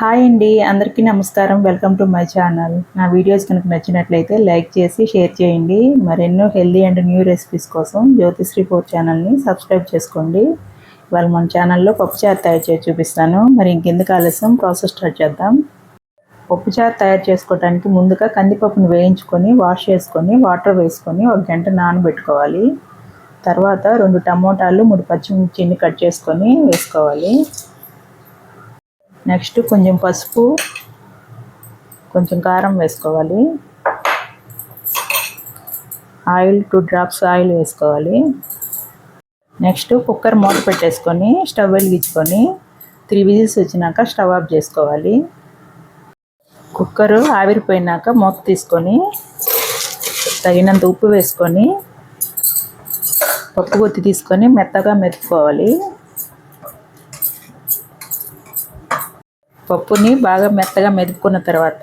Hi అండి అందరికీ నమస్కారం. వెల్కమ్ టు మై ఛానల్ నా వీడియోస్ కనుక నచ్చినట్లయితే లైక్ చేసి షేర్ చేయండి. మరెన్నో హెల్దీ అండ్ న్యూ రెసిపీస్ కోసం జ్యోతిశ్రీ ఫోర్ ఛానల్ని సబ్స్క్రైబ్ చేసుకోండి. ఇవాళ మన ఛానల్లో పప్పుచారు తయారు చేసి చూపిస్తాను. మరి ఇంకెందుకు ఆలస్యం? ప్రాసెస్ స్టార్ట్ చేద్దాం. పప్పుచారు తయారు చేసుకోవడానికి ముందుగా కందిపప్పును వేయించుకొని వాష్ చేసుకొని వాటర్ వేసుకొని ఒక గంట నానబెట్టుకోవాలి. తర్వాత రెండు టమోటాలు మూడు పచ్చిమిర్చిని కట్ చేసుకొని వేసుకోవాలి. నెక్స్ట్ కొంచెం పసుపు కొంచెం కారం వేసుకోవాలి. ఆయిల్ టూ డ్రాప్స్ ఆయిల్ వేసుకోవాలి. నెక్స్ట్ కుక్కర్ మూత పెట్టేసుకొని స్టవ్ వెలిగించుకొని త్రీ విజిల్స్ వచ్చినాక స్టవ్ ఆఫ్ చేసుకోవాలి. కుక్కర్ ఆవిరిపోయినాక మూత తీసుకొని తగినంత ఉప్పు వేసుకొని పప్పు కొత్తి తీసుకొని మెత్తగా మెతుక్కోవాలి. పప్పుని బాగా మెత్తగా మెదుపుకున్న తర్వాత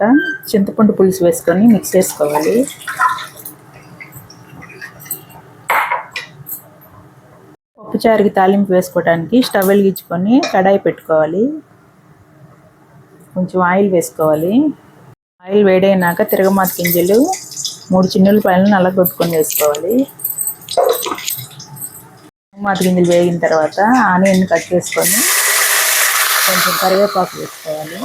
చింతపండు పులుసు వేసుకొని మిక్స్ చేసుకోవాలి. పప్పుచారుకి తాలింపు వేసుకోవడానికి స్టవ్ వెలిగించుకొని కడాయి పెట్టుకోవాలి. కొంచెం ఆయిల్ వేసుకోవాలి. ఆయిల్ వేడైనాక తిరగమాత గింజలు మూడు చిన్నులపాయలను నల్లగొట్టుకొని వేసుకోవాలి. మాత గింజలు వేగిన తర్వాత ఆనియన్ కట్ చేసుకొని కొంచెం కరివేపాకు వేసుకోవాలి.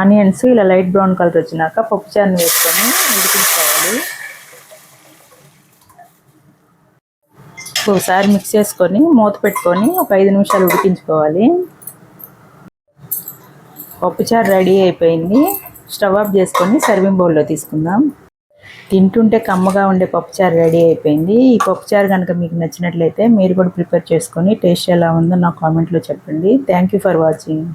ఆనియన్స్ ఇలా లైట్ బ్రౌన్ కలర్ వచ్చినాక పప్పుచారుని వేసుకొని ఉడికించుకోవాలి ఒకసారి మిక్స్ చేసుకొని మూత పెట్టుకొని ఒక ఐదు నిమిషాలు ఉడికించుకోవాలి. పప్పుచారు రెడీ అయిపోయింది. స్టవ్ ఆఫ్ చేసుకొని సర్వింగ్ బౌల్లో తీసుకుందాం. తింటుంటే కమ్మగా ఉండే పప్పుచారు రెడీ అయిపోయింది. ఈ పప్పుచారు కనుక మీకు నచ్చినట్లయితే మీరు కూడా ప్రిపేర్ చేసుకొని టేస్ట్ ఎలా ఉందో నా కామెంట్లో చెప్పండి. Thank you for watching